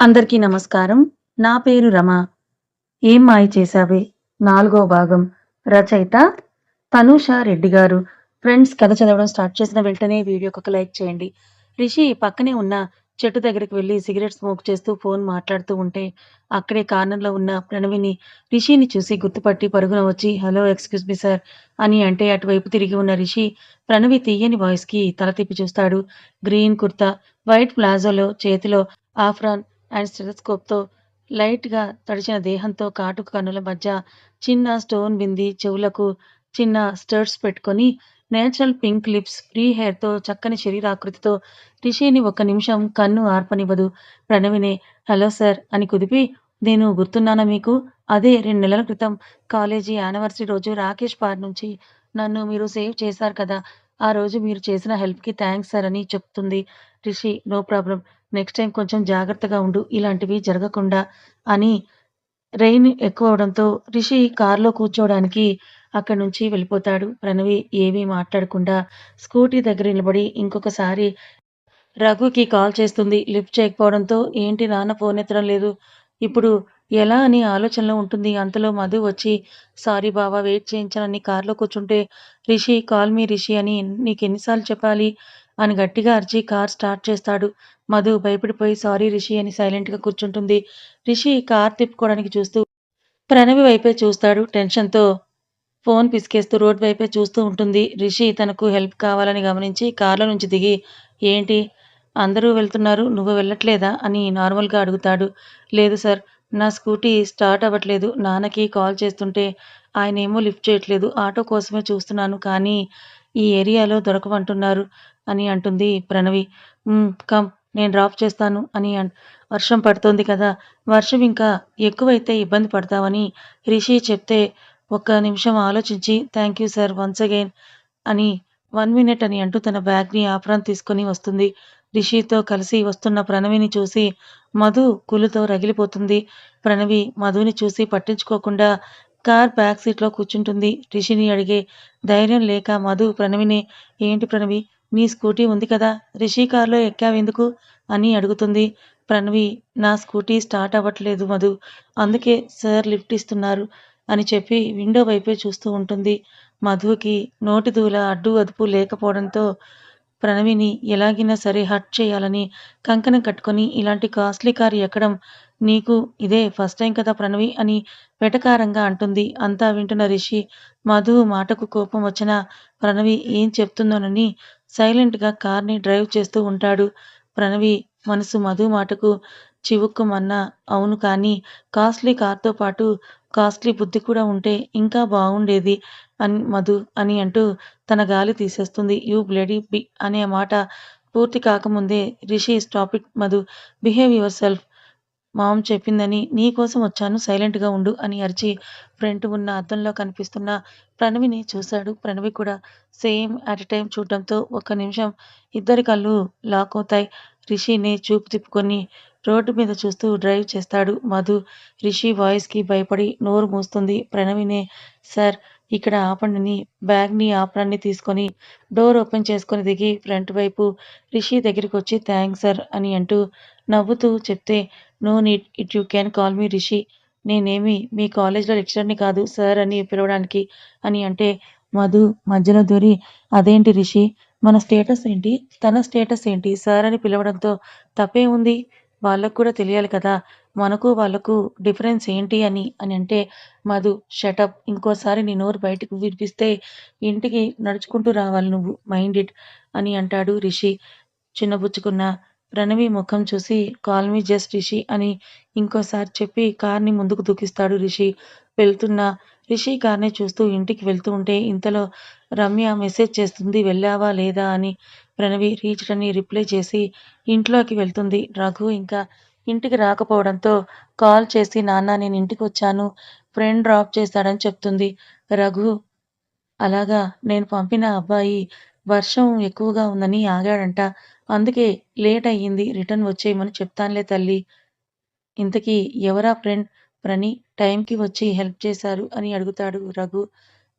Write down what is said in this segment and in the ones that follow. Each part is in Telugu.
అందరికీ నమస్కారం. నా పేరు రమ. ఏం మాయ చేశావే నాలుగో భాగం రచయిత తనూష రెడ్డి గారు. ఫ్రెండ్స్ కథ చదవడం స్టార్ట్ చేసిన వెంటనే వీడియోకి ఒక లైక్ చేయండి. రిషి పక్కనే ఉన్న చెట్టు దగ్గరికి వెళ్ళి సిగరెట్ స్మోక్ చేస్తూ ఫోన్ మాట్లాడుతూ ఉంటే అక్కడే కార్నర్‌లో ఉన్న ప్రణవిని రిషిని చూసి గుర్తుపట్టి పరుగున వచ్చి హలో ఎక్స్‌క్యూజ్ మీ సార్ అని అంటే అటువైపు తిరిగి ఉన్న రిషి ప్రణవి తీయని వాయిస్‌కి తల తిప్పి చూస్తాడు. గ్రీన్ కుర్తా, వైట్ ప్లాజోలో చేతిలో ఆఫ్రాన్ అండ్ స్టెథోస్కోప్‌తో లైట్‌గా తడిచిన దేహంతో కాటుక కన్నుల మధ్య చిన్న స్టోన్ బింది చెవులకు చిన్న స్టర్ట్స్ పెట్టుకొని నేచురల్ పింక్ లిప్స్, ఫ్రీ హెయిర్‌తో చక్కని శరీరాకృతితో రిషిని ఒక్క నిమిషం కన్ను ఆర్పనివ్వదు. ప్రణవినే హలో సార్ అని కుదిపి నేను గుర్తున్నానా మీకు? అదే రెండు నెలల క్రితం కాలేజీ యానివర్సరీ రోజు రాకేష్ బార్ నుంచి నన్ను మీరు సేవ్ చేశారు కదా! ఆ రోజు మీరు చేసిన హెల్ప్‌కి థ్యాంక్స్ సార్ అని చెప్తుంది. Rishi no problem next time కొంచెం జాగ్రత్తగా ఉండు. ఇలాంటివి జరగకుండా అని రెయిన్ ఎక్కువ అవడంతో రిషి కారులో కూర్చోవడానికి అక్కడి నుంచి వెళ్ళిపోతాడు. ప్రణవి ఏమీ మాట్లాడకుండా స్కూటీ దగ్గర నిలబడి ఇంకొకసారి రఘుకి కాల్ చేస్తుంది. లిఫ్ట్ చేయకపోవడంతో ఏంటి నాన్న ఫోన్ ఎత్తడం లేదు. ఇప్పుడు ఎలా అని ఆలోచనలో ఉంటుంది. అంతలో మధు వచ్చి సారీ బావా వెయిట్ చేయించానని కారులో కూర్చుంటే రిషి కాల్ మీ రిషి అని నీకు ఎన్నిసార్లు చెప్పాలి అని గట్టిగా అరిచి కార్ స్టార్ట్ చేస్తాడు. మధు భయపడిపోయి సారీ రిషి అని సైలెంట్‌గా కూర్చుంటుంది. రిషి కార్ తిప్పుకోవడానికి చూస్తూ ప్రణవి వైపే చూస్తాడు టెన్షన్‌తో. ఫోన్ పిసికేస్తూ రోడ్ వైపే చూస్తూ ఉంటుంది. రిషి తనకు హెల్ప్ కావాలని గమనించి కార్‌లో నుంచి దిగి ఏంటి అందరూ వెళ్తున్నారు నువ్వు వెళ్ళట్లేదా అని నార్మల్‌గా అడుగుతాడు. లేదు సార్ నా స్కూటీ స్టార్ట్ అవ్వట్లేదు. నాన్నకి కాల్ చేస్తుంటే ఆయనేమో లిఫ్ట్ చేయట్లేదు. ఆటో కోసమే చూస్తున్నాను కానీ ఈ ఏరియాలో దొరకమంటున్నారు అని అంటుంది ప్రణవి. కమ్ నేను డ్రాప్ చేస్తాను అని అన్ వర్షం పడుతోంది కదా! వర్షం ఇంకా ఎక్కువైతే ఇబ్బంది పడతావని రిషి చెప్తే ఒక్క నిమిషం ఆలోచించి thank you sir once again అని వన్ మినిట్ అని అంటూ తన బ్యాగ్‌ని ఆఫ్రాన్ తీసుకొని వస్తుంది. రిషితో కలిసి వస్తున్న ప్రణవిని చూసి మధు కులుతో రగిలిపోతుంది. ప్రణవి మధుని చూసి పట్టించుకోకుండా కార్ బ్యాక్ సీట్‌లో కూర్చుంటుంది. రిషిని అడిగే ధైర్యం లేక మధు ప్రణవిని ఏంటి ప్రణవి నీ స్కూటీ ఉంది కదా! రిషి కారులో ఎక్కావెందుకు? అని అడుగుతుంది. ప్రణవి నా స్కూటీ స్టార్ట్ అవ్వట్లేదు మధు. అందుకే సార్ లిఫ్ట్ ఇస్తున్నారు అని చెప్పి విండో వైపే చూస్తూ ఉంటుంది. మధుకి నోటి దూల అడ్డు అదుపు లేకపోవడంతో ప్రణవిని ఎలాగైనా సరే హట్ చేయాలని కంకణం కట్టుకొని ఇలాంటి కాస్ట్‌లీ కార్ ఎక్కడం నీకు ఇదే ఫస్ట్ టైం కదా ప్రణవి అని వెటకారంగా అంటుంది. అంతా వింటున్న రిషి మధు మాటకు కోపం వచ్చినా ప్రణవి ఏం చెప్తుందోనని సైలెంట్‌గా కార్‌ని డ్రైవ్ చేస్తూ ఉంటాడు. ప్రణవి మనసు మధు మాటకు చివుక్కుమన్నా అవును కానీ కాస్ట్‌లీ కార్‌తో పాటు కాస్ట్‌లీ బుద్ధి కూడా ఉంటే ఇంకా బాగుండేది అని మధు అని అంటూ తన గాలి తీసేస్తుంది. యూ బ్లడీ బి అనే మాట పూర్తి కాకముందే Rishi stop it Madhu behave yourself mom చెప్పిందని నీకోసం వచ్చాను సైలెంట్‌గా ఉండు అని అరిచి ఫ్రంట్ ఉన్న అద్దంలో కనిపిస్తున్న ప్రణవిని చూశాడు. ప్రణవి కూడా సేమ్ అట్ ఎ టైమ్ చూడడంతో ఒక్క నిమిషం ఇద్దరి కళ్ళు లాక్ అవుతాయి. రిషిని చూపు తిప్పుకొని రోడ్డు మీద చూస్తూ డ్రైవ్ చేస్తాడు మధు. రిషి వాయిస్‌కి భయపడి నోరు మూస్తుంది. ప్రణవినే సార్ ఇక్కడ ఆపండిని బ్యాగ్‌ని ఆపడాన్ని తీసుకొని డోర్ ఓపెన్ చేసుకొని దిగి ఫ్రంట్ వైపు రిషి దగ్గరికి వచ్చి థ్యాంక్స్ సార్ అని అంటూ నవ్వుతూ చెప్తే no need it you can call me Rishi. నేనేమి మీ కాలేజ్‌లో లెక్చరర్‌ని కాదు సార్ అని పిలవడానికి అని అంటే మధు మధ్యలో దూరి అదేంటి రిషి మన స్టేటస్ ఏంటి? తన స్టేటస్ ఏంటి? సార్ అని పిలవడంతో తప్పే ఉంది వాళ్ళకు కూడా తెలియాలి కదా! మనకు వాళ్ళకు డిఫరెన్స్ ఏంటి అని అని అంటే మధు షటప్ ఇంకోసారి నీ నోరు బయటకు వినిపిస్తే ఇంటికి నడుచుకుంటూ రావాలి నువ్వు మైండ్ ఇట్ అని అంటాడు రిషి. చిన్నబుచ్చుకున్న ప్రణవి ముఖం చూసి కాల్ మీ జస్ట్ రిషి అని ఇంకోసారి చెప్పి కార్‌ని ముందుకు దూకిస్తాడు రిషి. వెళ్తున్న రిషి కార్‌ని చూస్తూ ఇంటికి వెళ్తూ ఉంటే ఇంతలో రమ్య మెసేజ్ చేస్తుంది వెళ్ళావా లేదా అని. ప్రణవి రీచ్డ్ అని రిప్లై చేసి ఇంట్లోకి వెళ్తుంది. రఘు ఇంకా ఇంటికి రాకపోవడంతో కాల్ చేసి నాన్న నేను ఇంటికి వచ్చాను ఫ్రెండ్ డ్రాప్ చేశాడని చెప్తుంది. రఘు అలాగా నేను పంపిన అబ్బాయి వర్షం ఎక్కువగా ఉందని ఆగాడంట. అందుకే లేట్ అయ్యింది. రిటర్న్ వచ్చేయమని చెప్తానులే తల్లి ఇంతకీ ఎవరా ఫ్రెండ్ ప్రణి టైంకి వచ్చి హెల్ప్ చేశారు అని అడుగుతాడు రఘు.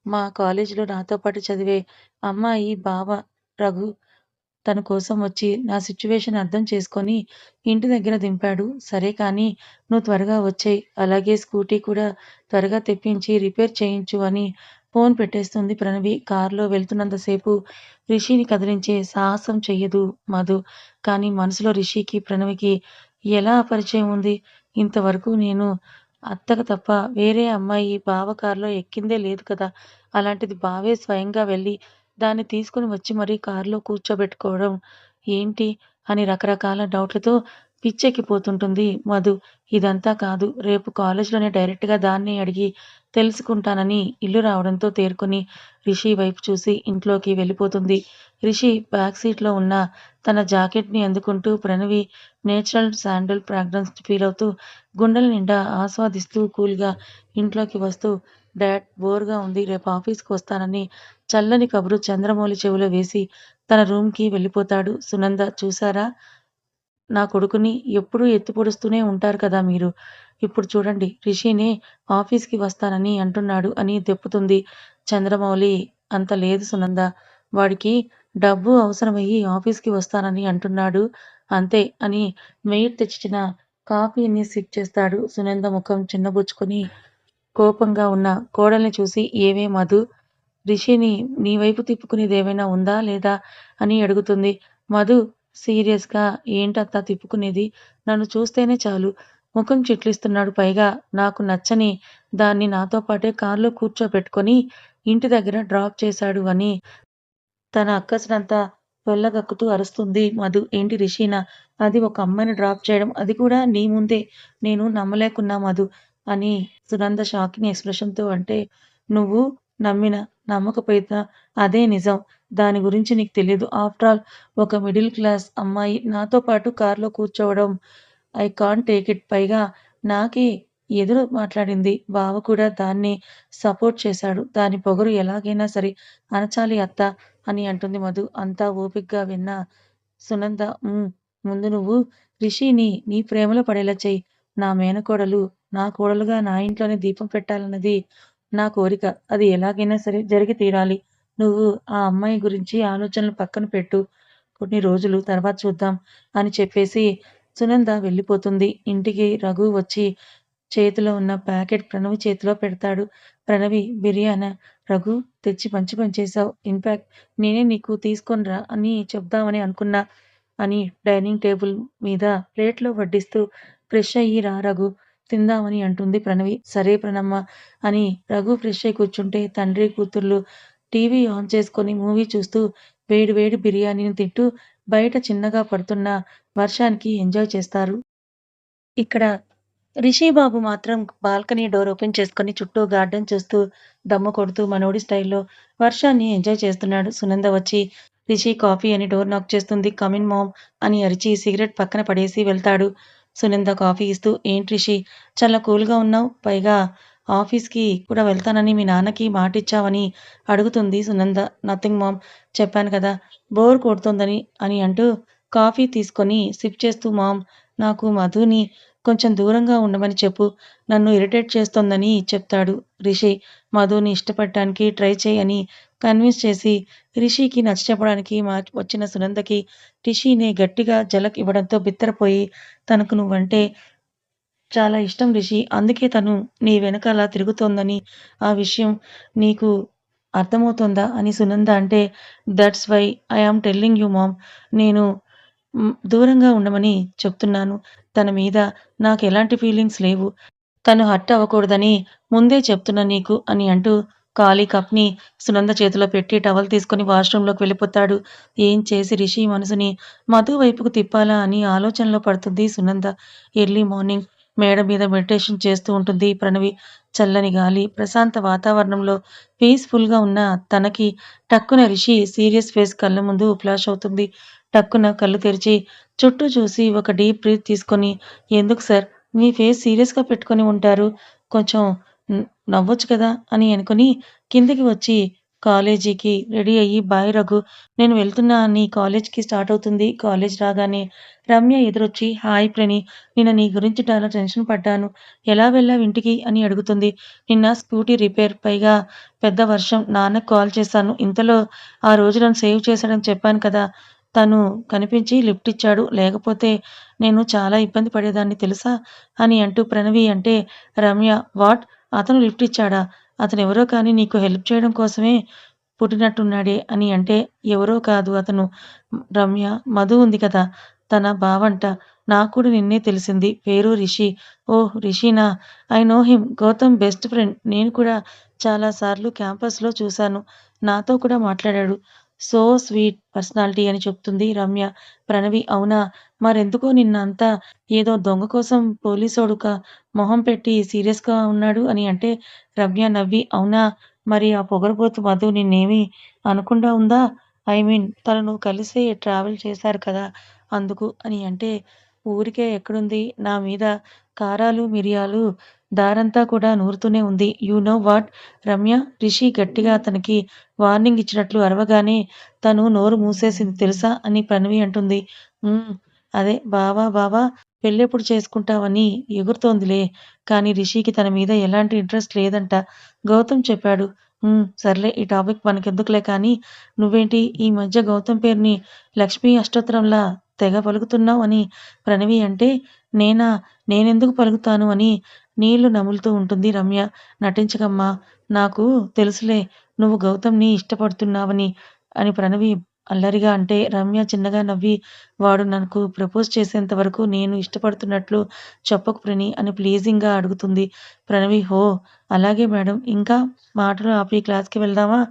మా కాలేజీలో నాతో పాటు చదివే అమ్మాయి బావ రఘు. తన కోసం వచ్చి నా సిచ్యువేషన్ అర్థం చేసుకొని ఇంటి దగ్గర దింపాడు. సరే కానీ నువ్వు త్వరగా వచ్చేయి. అలాగే స్కూటీ కూడా త్వరగా తెప్పించి రిపేర్ చేయించు అని ఫోన్ పెట్టేస్తుంది ప్రణవి. కారులో వెళ్తున్నంతసేపు రిషిని కదిలించే సాహసం చెయ్యదు మధు. కానీ మనసులో రిషికి, ప్రణవికి ఎలా పరిచయం ఉంది? ఇంతవరకు నేను అత్తకు తప్ప వేరే అమ్మాయి బావ కారులో ఎక్కిందే లేదు కదా! అలాంటిది బావే స్వయంగా వెళ్ళి దాన్ని తీసుకొని వచ్చి మరీ కారులో కూర్చోబెట్టుకోవడం ఏంటి? అని రకరకాల డౌట్లతో పిచ్చెక్కిపోతుంటుంది మధు. ఇదంతా కాదు. రేపు కాలేజ్‌లోనే డైరెక్ట్‌గా దాన్ని అడిగి తెలుసుకుంటానని ఇల్లు రావడంతో తేరుకొని రిషి వైపు చూసి ఇంట్లోకి వెళ్ళిపోతుంది. రిషి బ్యాక్ సీట్‌లో ఉన్న తన జాకెట్‌ని అందుకుంటూ ప్రణవి నేచురల్ శాండల్ ఫ్రాగ్రెన్స్ అవుతూ గుండెల నిండా ఆస్వాదిస్తూ కూల్‌గా ఇంట్లోకి వస్తూ డాడ్ బోర్‌గా ఉంది. రేపు ఆఫీస్‌కి వస్తానని చల్లని కబురు చంద్రమౌళి చెవిలో వేసి తన రూమ్‌కి వెళ్ళిపోతాడు. సునంద చూసారా నా కొడుకుని ఎప్పుడూ ఎత్తి పొడుస్తూనే ఉంటారు కదా మీరు. ఇప్పుడు చూడండి రిషినే ఆఫీస్‌కి వస్తానని అంటున్నాడు అని దెప్పుతుంది. చంద్రమౌళి అంత లేదు సునంద. వాడికి డబ్బు అవసరమయ్యి ఆఫీస్‌కి వస్తానని అంటున్నాడు అంతే అని మెయిట్ తెచ్చిన కాఫీని సిప్ చేస్తాడు. సునంద ముఖం చిన్నబుచ్చుకొని కోపంగా ఉన్న కోడల్ని చూసి ఏవే మధు రిషిని నీ వైపు తిప్పుకునేదేమైనా ఉందా? లేదా? అని అడుగుతుంది. మధు సీరియస్‌గా ఏంటత్తా తిప్పుకునేది? నన్ను చూస్తేనే చాలు ముఖం చిట్లిస్తున్నాడు. పైగా నాకు నచ్చని దాన్ని నాతో పాటే కారులో కూర్చోబెట్టుకొని ఇంటి దగ్గర డ్రాప్ చేశాడు అని తన అక్కసునంతా వెళ్ళగక్కుతూ అరుస్తుంది మధు. ఏంటి రిషీనా? అది ఒక అమ్మాయిని డ్రాప్ చేయడం అది కూడా నీ ముందే నేను నమ్మలేకున్నా మధు అని సునంద షాకింగ్ ఎక్స్‌ప్రెషన్‌తో అంటే నువ్వు నమ్మిన నమ్మకపోయినా అదే నిజం. దాని గురించి నీకు తెలియదు ఆఫ్టర్ ఆల్ ఒక మిడిల్ క్లాస్ అమ్మాయి నాతో పాటు కార్‌లో కూర్చోవడం ఐ కాంట్ టేక్ ఇట్. పైగా నాకే ఎదురు మాట్లాడింది. బావ కూడా దాన్ని సపోర్ట్ చేశాడు. దాని పొగరు ఎలాగైనా సరే అనచాలి అత్త అని అంటుంది మధు. అంతా ఓపిగ్గా విన్న సునంద ముందు నువ్వు రిషిని నీ ప్రేమలో పడేలా చెయ్యి నా మేనకోడలు నా కోడలుగా నా ఇంట్లోనే దీపం పెట్టాలన్నది నా కోరిక. అది ఎలాగైనా సరే జరిగి తీరాలి. నువ్వు ఆ అమ్మాయి గురించి ఆలోచనలు పక్కన పెట్టు. కొన్ని రోజులు తర్వాత చూద్దాం అని చెప్పేసి సునంద వెళ్ళిపోతుంది. ఇంటికి రఘు వచ్చి చేతిలో ఉన్న ప్యాకెట్ ప్రణవి చేతిలో పెడతాడు. ప్రణవి బిర్యానా? రఘు తెచ్చి మంచి పని చేశావు. ఇన్‌ఫాక్ట్ నేనే నీకు తీసుకొని రా అని చెప్దామని అనుకున్నా అని డైనింగ్ టేబుల్ మీద ప్లేట్‌లో వడ్డిస్తూ ఫ్రెష్ అయ్యి రా రఘు తిందామని అంటుంది ప్రణవి. సరే ప్రణమ్మ అని రఘు ఫ్రెష్ అయి కూర్చుంటే తండ్రి కూతుర్లు టీవీ ఆన్ చేసుకొని మూవీ చూస్తూ వేడి వేడి బిర్యానీని తింటూ బయట చిన్నగా పడుతున్న వర్షానికి ఎంజాయ్ చేస్తారు. ఇక్కడ రిషి బాబు మాత్రం బాల్కనీ డోర్ ఓపెన్ చేసుకొని చుట్టూ గార్డెన్ చూస్తూ దమ్ము కొడుతూ మనోడి స్టైల్‌లో వర్షాన్ని ఎంజాయ్ చేస్తున్నాడు. సునంద వచ్చి రిషి కాఫీ అని డోర్ నాక్ చేస్తుంది. కమ్ ఇన్ మామ్ అని అరిచి సిగరెట్ పక్కన పడేసి వెళ్తాడు. సునంద కాఫీ ఇస్తూ ఏంటి రిషి చాలా కూల్‌గా ఉన్నావు. పైగా ఆఫీస్‌కి కూడా వెళ్తానని మీ నాన్నకి మాటిచ్చావని అడుగుతుంది సునంద. నథింగ్ మామ్ చెప్పాను కదా బోర్ కొడుతోందని అని అంటూ కాఫీ తీసుకొని సిప్ చేస్తూ మామ్ నాకు మధుని కొంచెం దూరంగా ఉండమని చెప్పు. నన్ను ఇరిటేట్ చేస్తోందని చెప్తాడు రిషి. మధుని ఇష్టపడటానికి ట్రై చేయని కన్విన్స్ చేసి రిషికి నచ్చచెప్పడానికి మా వచ్చిన సునందకి రిషినే గట్టిగా జలక్ ఇవ్వడంతో బిత్తరపోయి తనకు నువ్వంటే చాలా ఇష్టం రిషి. అందుకే తను నీ వెనకాల తిరుగుతోందని ఆ విషయం నీకు అర్థమవుతుందా అని సునంద అంటే that's why I am telling you mom. నేను దూరంగా ఉండమని చెప్తున్నాను. తన మీద నాకు ఎలాంటి ఫీలింగ్స్ లేవు. తను హర్ట్ అవ్వకూడదని ముందే చెప్తున్నా నీకు అని అంటూ ఖాళీ కప్‌ని సునంద చేతిలో పెట్టి టవల్ తీసుకొని వాష్రూంలోకి వెళ్ళిపోతాడు. ఏం చేసి రిషి మనసుని మధు వైపుకు తిప్పాలా అని ఆలోచనలో పడుతుంది సునంద. ఎర్లీ మార్నింగ్ మేడ మీద మెడిటేషన్ చేస్తూ ఉంటుంది ప్రణవి. చల్లని గాలి, ప్రశాంత వాతావరణంలో పీస్‌ఫుల్‌గా ఉన్న తనకి టక్కున రిషి సీరియస్ ఫేస్ కళ్ళ ముందు ఫ్లాష్ అవుతుంది. టక్కున కళ్ళు తెరిచి చుట్టూ చూసి ఒక డీప్ బ్రీత్ తీసుకొని ఎందుకు సార్ మీ ఫేస్ సీరియస్‌గా పెట్టుకొని ఉంటారు. కొంచెం నవ్వొచ్చు కదా అని అనుకుని కిందకి వచ్చి కాలేజీకి రెడీ అయ్యి బాయ్ రఘు నేను వెళ్తున్నా నీ కాలేజ్‌కి స్టార్ట్ అవుతుంది. కాలేజ్ రాగానే రమ్య ఎదురొచ్చి హాయ్ ప్రణి నిన్న నీ గురించి చాలా టెన్షన్ పడ్డాను. ఎలా వెళ్ళావు ఇంటికి అని అడుగుతుంది. నిన్న స్కూటీ రిపేర్. పైగా పెద్ద వర్షం. నాన్నకి కాల్ చేశాను. ఇంతలో ఆ రోజు నన్ను సేవ్ చేశాడని చెప్పాను కదా! తను కనిపించి లిఫ్ట్ ఇచ్చాడు. లేకపోతే నేను చాలా ఇబ్బంది పడేదాన్ని తెలుసా? అని అంటూ ప్రణవి అంటే రమ్య వాట్? అతను లిఫ్ట్ ఇచ్చాడా? అతను ఎవరో కానీ నీకు హెల్ప్ చేయడం కోసమే పుట్టినట్టున్నాడే అని అంటే ఎవరో కాదు అతను రమ్య మధు ఉంది కదా! తన బావంట. నాకు కూడా నిన్నే తెలిసింది. పేరు రిషి. ఓ రిషినా I know him. Gautam best friend. నేను కూడా చాలా సార్లు క్యాంపస్‌లో చూశాను. నాతో కూడా మాట్లాడాడు. సో స్వీట్ పర్సనాలిటీ అని చెప్తుంది రమ్య. ప్రణవి అవునా? మరెందుకో నిన్న అంతా ఏదో దొంగ కోసం పోలీసోడుక మొహం పెట్టి సీరియస్‌గా ఉన్నాడు అని అంటే రమ్య నవ్వి అవునా? మరి ఆ పొగరబోతు మధు నిన్నేమి అనకుండా ఉందా? ఐ మీన్ తనను కలిసి ట్రావెల్ చేశారు కదా! అందుకు అని అంటే ఊరికే ఎక్కడుంది నా మీద కారాలు, మిరియాలు దారంతా కూడా నూరుతూనే ఉంది. You know what? Ramya Rishi గట్టిగా అతనికి వార్నింగ్ ఇచ్చినట్లు అరవగానే తను నోరు మూసేసింది తెలుసా? అని ప్రణవి అంటుంది. అదే బావా బావా పెళ్ళెప్పుడు చేసుకుంటావని ఎగురుతోందిలే. కానీ రిషికి తన మీద ఎలాంటి ఇంట్రెస్ట్ లేదంట. గౌతమ్ చెప్పాడు. సర్లే ఈ టాపిక్ మనకెందుకులే కానీ నువ్వేంటి ఈ మధ్య గౌతమ్ పేరుని లక్ష్మీ అష్టోత్తరంలా తెగ పలుకుతున్నావు అని ప్రణవి అంటే నేనా? నేనెందుకు పలుకుతాను అని నీళ్ళు నములుతూ ఉంటుంది రమ్య. నటించకమ్మా! నాకు తెలుసులే నువ్వు గౌతమ్‌ని ఇష్టపడుతున్నావని అని ప్రణవి అల్లరిగా అంటే రమ్య చిన్నగా నవ్వి వాడు నాకు ప్రపోజ్ చేసేంత వరకు నేను ఇష్టపడుతున్నట్లు చెప్పకు ప్రణి అని ప్లీజింగ్‌గా అడుగుతుంది. ప్రణవి హో! అలాగే మేడం. ఇంకా మాటలు ఆపి క్లాస్‌కి వెళ్దామా?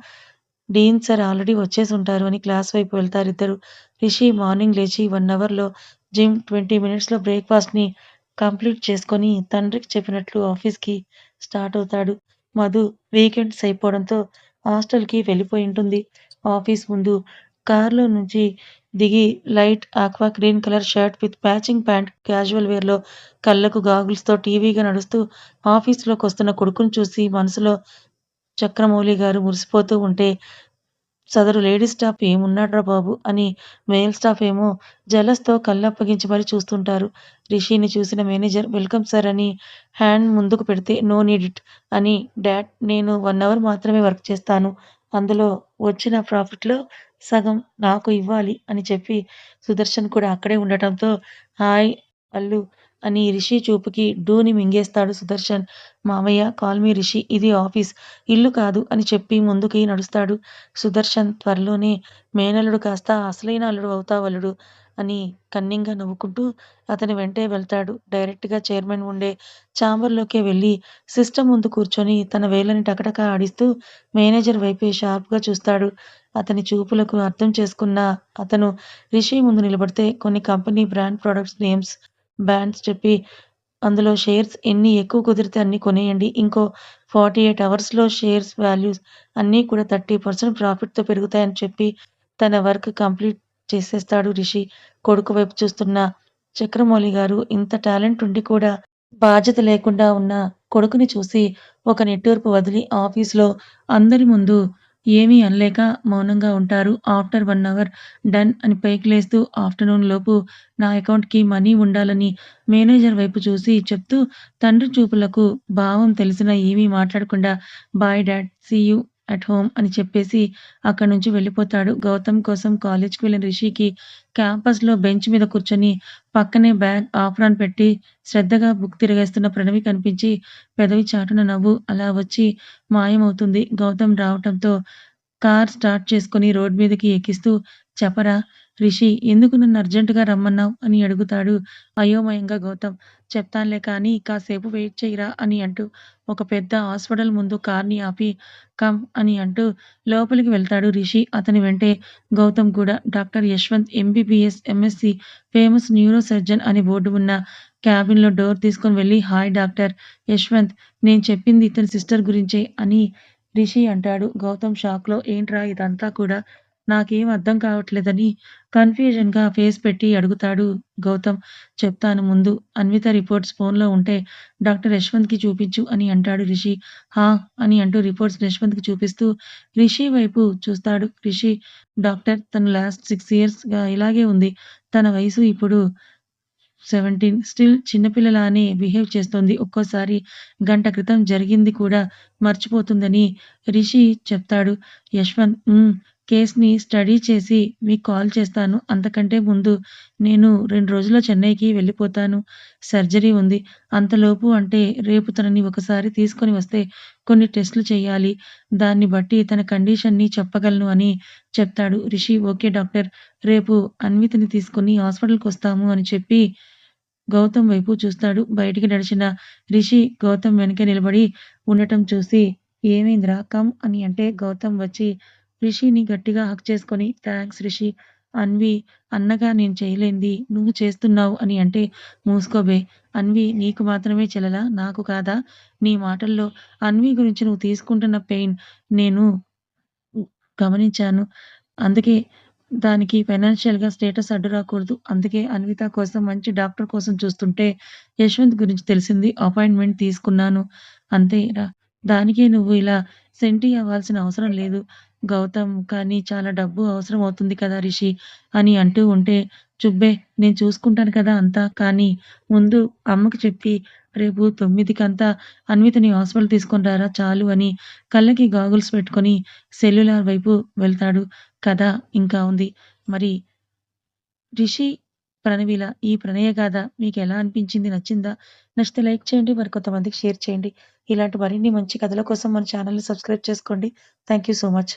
డీన్ సార్ ఆల్రెడీ వచ్చేసి ఉంటారు అని క్లాస్ వైపు వెళ్తారు ఇద్దరు రిషి మార్నింగ్ లేచి వన్ అవర్‌లో జిమ్, ట్వంటీ మినిట్స్‌లో బ్రేక్‌ఫాస్ట్‌ని కంప్లీట్ చేసుకొని తండ్రికి చెప్పినట్లు ఆఫీస్‌కి స్టార్ట్ అవుతాడు. మధు వీకెండ్స్ అయిపోవడంతో హాస్టల్‌కి వెళ్ళిపోయుంటుంది. ఆఫీస్ ముందు కార్‌లో నుంచి దిగి light aqua green colour shirt with patching pant, casual వేర్‌లో కళ్ళకు గాగుల్స్‌తో టీవీగా నడుస్తూ ఆఫీస్‌లోకొస్తున్న కొడుకుని చూసి మనసులో చక్రమౌళి గారు మురిసిపోతూ ఉంటే సదరు లేడీ స్టాఫ్ ఏమున్నాడ్రా బాబు! అని మేల్ స్టాఫ్ ఏమో జలస్‌తో కళ్ళప్పగించి మరీ చూస్తుంటారు. రిషిని చూసిన మేనేజర్ వెల్కమ్ సార్ అని హ్యాండ్ ముందుకు పెడితే నో నీడ్ ఇట్ అని డాడ్ నేను వన్ అవర్ మాత్రమే వర్క్ చేస్తాను. అందులో వచ్చిన ప్రాఫిట్‌లో సగం నాకు ఇవ్వాలి అని చెప్పి సుదర్శన్ కూడా అక్కడే ఉండటంతో హాయ్ అల్లు అని రిషి చూపుకి డూని మింగేస్తాడు సుదర్శన్. మామయ్య కాల్ మీ రిషి ఇది ఆఫీస్. ఇల్లు కాదు అని చెప్పి ముందుకి నడుస్తాడు. సుదర్శన్ త్వరలోనే మేనల్లుడు కాస్త అసలైన అల్లుడు అవుతావల్లుడు అని కన్నింగా నవ్వుకుంటూ అతని వెంటే వెళ్తాడు. డైరెక్ట్‌గా చైర్మన్ ఉండే ఛాంబర్‌లోకే వెళ్ళి సిస్టమ్ ముందు కూర్చొని తన వేలని టకటక ఆడిస్తూ మేనేజర్ వైపే షార్ప్‌గా చూస్తాడు. అతని చూపులకు అర్థం చేసుకున్న అతను రిషి ముందు నిలబడితే కొన్ని company brand products names, bands చెప్పి అందులో షేర్స్ ఎన్ని ఎక్కువ కుదిరితే అన్ని కొనేయండి. ఇంకో ఫార్టీ ఎయిట్ అవర్స్‌లో షేర్స్ వాల్యూస్ అన్నీ కూడా థర్టీ పర్సెంట్ ప్రాఫిట్‌తో పెరుగుతాయని చెప్పి తన వర్క్ కంప్లీట్ చేసేస్తాడు రిషి. కొడుకు వైపు చూస్తున్న చక్రమౌళి గారు ఇంత టాలెంట్ ఉండి కూడా బాధ్యత లేకుండా ఉన్న కొడుకుని చూసి ఒక నెట్వర్క్ వదిలి ఆఫీస్‌లో అందరి ముందు ఏమీ అనలేక మౌనంగా ఉంటారు. ఆఫ్టర్ వన్ అవర్ డన్ అని పైకి లేస్తూ ఆఫ్టర్‌నూన్ లోపు నా అకౌంట్‌కి మనీ ఉండాలని మేనేజర్ వైపు చూసి చెప్తూ తండ్రి చూపులకు భావం తెలిసినా ఏమీ మాట్లాడకుండా bye dad see you at home అని చెప్పేసి అక్కడి నుంచి వెళ్ళిపోతాడు. గౌతమ్ కోసం కాలేజ్‌కి వెళ్ళిన రిషికి క్యాంపస్‌లో బెంచ్ మీద కూర్చొని పక్కనే బ్యాగ్ ఆఫ్రాన్ పెట్టి శ్రద్ధగా బుక్ తిరగేస్తున్న ప్రణవి కనిపించి పెదవి చాటున నవ్వు అలా వచ్చి మాయమవుతుంది. గౌతమ్ రావటంతో కార్ స్టార్ట్ చేసుకొని రోడ్ మీదకి ఎక్కిస్తూ చెప్పరా రిషి ఎందుకు నన్ను అర్జెంటుగా రమ్మన్నావు అని అడుగుతాడు అయోమయంగా గౌతమ్. చెప్తాన్లే కానీ కాసేపు వెయిట్ చెయ్యిరా అని అంటూ ఒక పెద్ద హాస్పిటల్ ముందు కార్‌ని ఆపి కమ్ అని అంటూ లోపలికి వెళ్తాడు రిషి. అతని వెంటే గౌతమ్ కూడా. Doctor Yashwant MBBS, MSc famous neuro surgeon అని బోర్డు ఉన్న క్యాబిన్‌లో డోర్ తీసుకొని వెళ్ళి హాయ్ డాక్టర్ యశ్వంత్ నేను చెప్పింది ఇతని సిస్టర్ గురించే అని రిషి అంటాడు. గౌతమ్ షాక్‌లో ఏంట్రా ఇదంతా కూడా? నాకేం అర్థం కావట్లేదని కన్‌ఫ్యూజన్‌గా ఫేస్ పెట్టి అడుగుతాడు గౌతమ్. చెప్తాను ముందు అన్విత రిపోర్ట్స్ ఫోన్‌లో ఉంటే డాక్టర్ యశ్వంత్‌కి చూపించు అని అంటాడు రిషి. హా! అని అంటూ రిపోర్ట్స్ యశ్వంత్‌కి చూపిస్తూ రిషి వైపు చూస్తాడు. రిషి డాక్టర్ తను లాస్ట్ సిక్స్ ఇయర్స్‌గా ఇలాగే ఉంది. తన వయసు ఇప్పుడు సెవెంటీన్ స్టిల్ చిన్నపిల్లలానే బిహేవ్ చేస్తోంది. ఒక్కోసారి గంట క్రితం జరిగింది కూడా మర్చిపోతుందని రిషి చెప్తాడు. యశ్వంత్ కేస్‌ని స్టడీ చేసి మీకు కాల్ చేస్తాను. అంతకంటే ముందు నేను రెండు రోజుల్లో చెన్నైకి వెళ్ళిపోతాను. సర్జరీ ఉంది. అంతలోపు అంటే రేపు తనని ఒకసారి తీసుకొని వస్తే కొన్ని టెస్టులు చేయాలి. దాన్ని బట్టి తన కండిషన్‌ని చెప్పగలను అని చెప్తాడు. Rishi okay doctor. రేపు అన్వితని తీసుకొని హాస్పిటల్‌కొస్తాము అని చెప్పి గౌతమ్ వైపు చూస్తాడు. బయటికి నడిచిన రిషి గౌతమ్ వెనకే నిలబడి ఉండటం చూసి ఏమైందిరా కమ్ అని అంటే గౌతమ్ వచ్చి రిషిని గట్టిగా హక్ చేసుకొని థ్యాంక్స్ రిషి. అన్వి అన్నగా నేను చేయలేంది నువ్వు చేస్తున్నావు అని అంటే మూసుకోబే. అన్వి నీకు మాత్రమే చెల్లెలా? నాకు కాదా? నీ మాటల్లో అన్వి గురించి నువ్వు తీసుకుంటున్న పెయిన్ నేను గమనించాను. అందుకే దానికి ఫైనాన్షియల్‌గా స్టేటస్ అడ్డు రాకూడదు. అందుకే అన్విత కోసం మంచి డాక్టర్ కోసం చూస్తుంటే యశ్వంత్ గురించి తెలిసింది. అపాయింట్‌మెంట్ తీసుకున్నాను. అంతేరా. దానికే నువ్వు ఇలా సెంటీ అవ్వాల్సిన అవసరం లేదు. గౌతమ్ కానీ చాలా డబ్బు అవసరం అవుతుంది కదా రిషి అని అంటూ ఉంటే చుబ్బే నేను చూసుకుంటాను కదా అంతా. కానీ ముందు అమ్మకి చెప్పి రేపు 9కంతా అన్వితని హాస్పిటల్ తీసుకొని రారా చాలు అని కళ్ళకి గాగుల్స్ పెట్టుకొని సెల్యులార్ వైపు వెళ్తాడు. కథ ఇంకా ఉంది. మరి రిషి, ప్రణవిల ఈ ప్రణయ గాథ ఎలా అనిపించింది? నచ్చిందా? నచ్చితే లైక్ చేయండి. మరి కొంతమందికి షేర్ చేయండి. ఇలాంటి మరిన్ని మంచి కథల కోసం మన ఛానల్‌ని సబ్స్క్రైబ్ చేసుకోండి. Thank you so much.